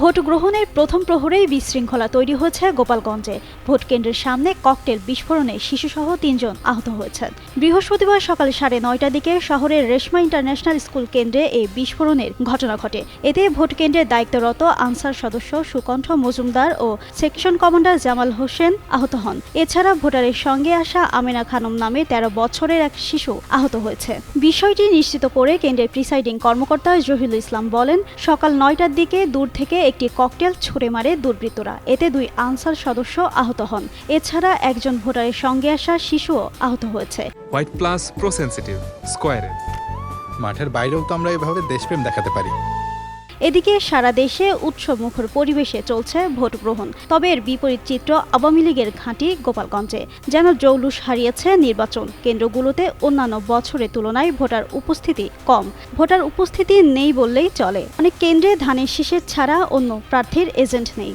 Vote গ্রহণের প্রথম প্রহরেই বিশৃঙ্খলা তৈরি হয়েছে গোপালগঞ্জে। ভোট কেন্দ্রের সামনে ককটেল বিস্ফোরণে শিশুসহ তিনজন আহত হয়েছেন। বৃহস্পতিবার সকাল সাড়ে নয়টার দিকে শহরের রেশমা ইন্টারন্যাশনাল স্কুল কেন্দ্রে এই বিস্ফোরণের ঘটনা ঘটে। এতে ভোট কেন্দ্রের দায়িত্বরত আনসার সদস্য সুকণ্ঠ মজুমদার ও সেকশন কমান্ডার জামাল হোসেন আহত হন। এছাড়া ভোটারের সঙ্গে আসা আমিনা খানম নামে তেরো বছরের এক শিশু আহত হয়েছে। বিষয়টি নিশ্চিত করে কেন্দ্রের প্রিসাইডিং কর্মকর্তা জহিরুল ইসলাম বলেন, সকাল নয়টার দিকে দূর থেকে একটি ককটেল ছুড়ে মারে দুর্বৃত্তরা। এতে দুই আনসার সদস্য আহত হন। এছাড়া একজন ভোটারের সঙ্গে আসা শিশুও আহত হয়েছে। হোয়াইট প্লাস প্রো সেন্সিটিভ স্কোয়ারে মাঠের বাইরেও তো আমরা এভাবে দেশপ্রেম দেখাতে পারি। এদিকে সারা দেশে উৎসবমুখর পরিবেশে চলছে ভোট গ্রহণ। তবে এর বিপরীত চিত্র আওয়ামী লীগের ঘাঁটি গোপালগঞ্জে, যেন জৌলুস হারিয়েছে নির্বাচন কেন্দ্রগুলোতে অন্যান্য বছরের তুলনায় ভোটার উপস্থিতি কম। ভোটার উপস্থিতি নেই বললেই চলে। অনেক কেন্দ্রে ধানের শীষের ছাড়া অন্য প্রার্থীর এজেন্ট নেই।